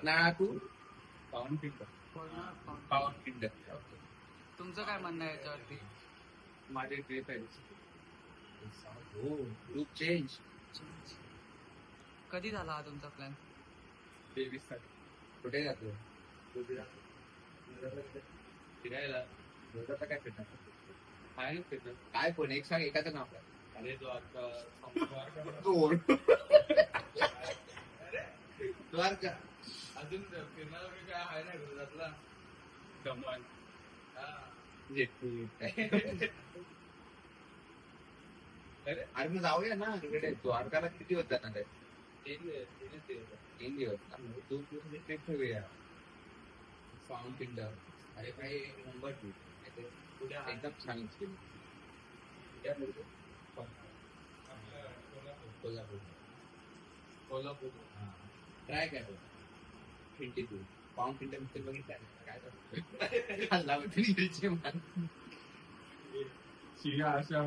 Panhala to पावन pink पावन खिंड तुमचं काय म्हणणं आहे याच्यावरती? माझे ट्रिप आहे. हो ग्रुप चेंज कधी झाला हा तुमचा प्लॅन तेवीस तारीख. कुठे जातो? फिरायला. गुजरातला काय फिरणार? आहे ना फिरणं काय पण एक सांग एकाचं नाव काय? अरे द्वारका दोन द्वारका. अजून फिरणार काय आहे ना गुजरातला दमण अरे मग जाऊया ना इकडे. द्वारकाला किती होत जाणार आहे? तीन तीन तीन दिवस. ना. दोन दिवस ट्रिप ठेवूया. फाउंड किंगडम अरे काही मुंबई ट्रिप पुढे. एकदम छान बोलतो. कोल्हापूर. कोल्हापूर. ट्राय काय ट्वेंटी टू पाऊंड किंगडम ते बघितलं आहे? काय करतो? खाल्ला होती इंग्रजी मान. शिया अशा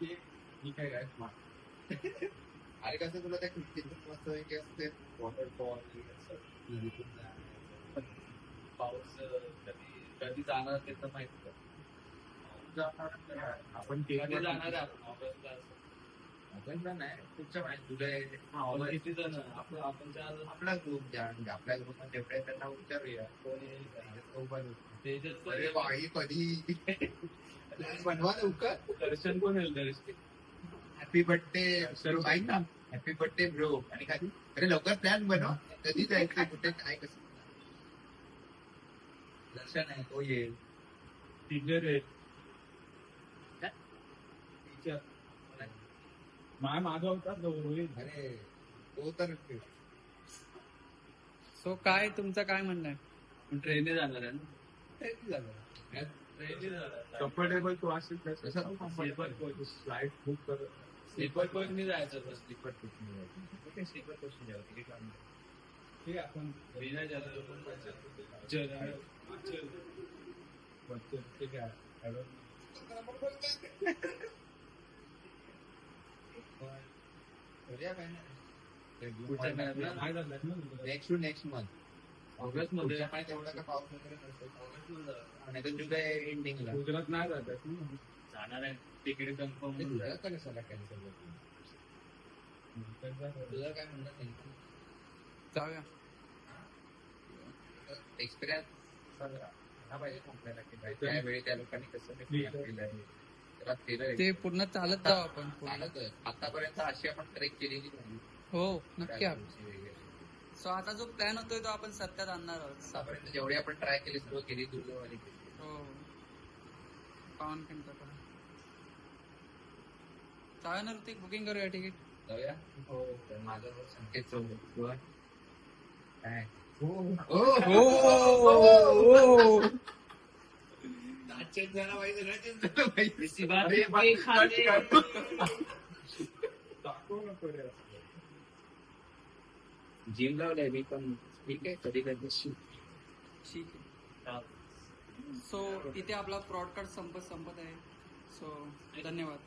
ही काय काय? अरे कसं तुला त्या किती मस्त पैकी असते वॉटरफॉल पाऊस कधी कधी जाणार ते तर माहिती आपण कधी जाणार आपण ऑगस्टला आपला ग्रुप ज्या म्हणजे आपल्या ग्रुपमध्ये त्यांना विचारूया. अरे बाई कधी? बनवा लवकर. दर्शन कोण येईल दर्शन? हॅपी बर्थडे बाई ना हॅपी बर्थडे ब्रो आणि कधी अरे लवकर प्लॅन बनव. कधी जायचं कुठे काय कसं? दर्शन आहे तो येईल. टीचर आहे टीचर माय माझा होता तो रोहित. अरे तो. तर सो काय तुमचं काय म्हणणं आहे? ट्रेनने जाणार आहे ना. किती झालं? ट्रेनने जाणार कम्फर्टेबल तो असेल तसं स्लीपर कोच फ्लाईट बुक कर. स्लीपर कोचने जायचं होतं. स्लीपर जायचं. स्लीपर जाऊ तिकीट आहे. आपण जायचं चल आहे हॅलो करूया काय नाही. ते group पुढच्या मध्ये महिन्यात ना? नाही नेक्स्ट टू नेक्स्ट मंथ ऑगस्टमध्ये महिन्यात एवढा का पाऊस वगैरे ऑगस्टमध्ये तर जुलै एंडिंगला गुजरात नाही जातात ना. जाणार आहे. तिकीट कन्फर्म तुझं का कशाला कॅन्सल तुझं काय म्हणणं नाही जाऊया. एक्सपिरियन्स हा पाहिजे आपल्याला की बाई त्यावेळी त्या लोकांनी कसं ते plan ते पूर्ण चालत जाऊ आपण पूर्ण. चालतंय. आतापर्यंत अशी आपण ट्रेक केलेली नाही. हो नक्की आपण. सो आता जो प्लॅन होतोय तो आपण सत्यात आणणार आहोत. आतापर्यंत जेवढी आपण ट्राय केली सर्व केली दुर्गवाली केली. हो. पावन ना ऋतिक बुकिंग करूया तिकीट जाऊया. हो तर माझं नाव संकेत चौधरी काय? हो. चेंज झाला पाहिजे change झालं पाहिजे. जिम लावलंय मी पण ठीक आहे कधी कधी ठीक आहे. सो इथे आपला ब्रॉडकास्ट संपत संपत आहे. सो धन्यवाद?